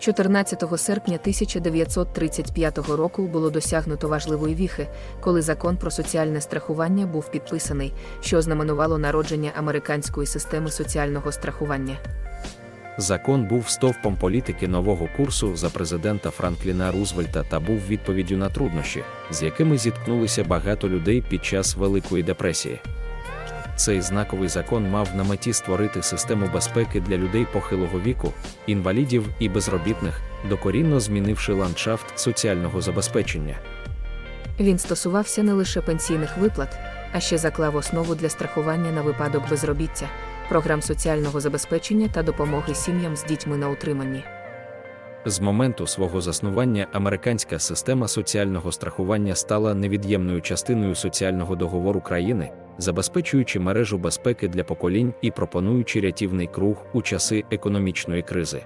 14 серпня 1935 року було досягнуто важливої віхи, коли закон про соціальне страхування був підписаний, що ознаменувало народження американської системи соціального страхування. Закон був стовпом політики нового курсу за президента Франкліна Рузвельта та був відповіддю на труднощі, з якими зіткнулися багато людей під час Великої депресії. Цей знаковий закон мав на меті створити систему безпеки для людей похилого віку, інвалідів і безробітних, докорінно змінивши ландшафт соціального забезпечення. Він стосувався не лише пенсійних виплат, а ще заклав основу для страхування на випадок безробіття, програм соціального забезпечення та допомоги сім'ям з дітьми на утриманні. З моменту свого заснування американська система соціального страхування стала невід'ємною частиною соціального договору країни, забезпечуючи мережу безпеки для поколінь і пропонуючи рятівний круг у часи економічної кризи.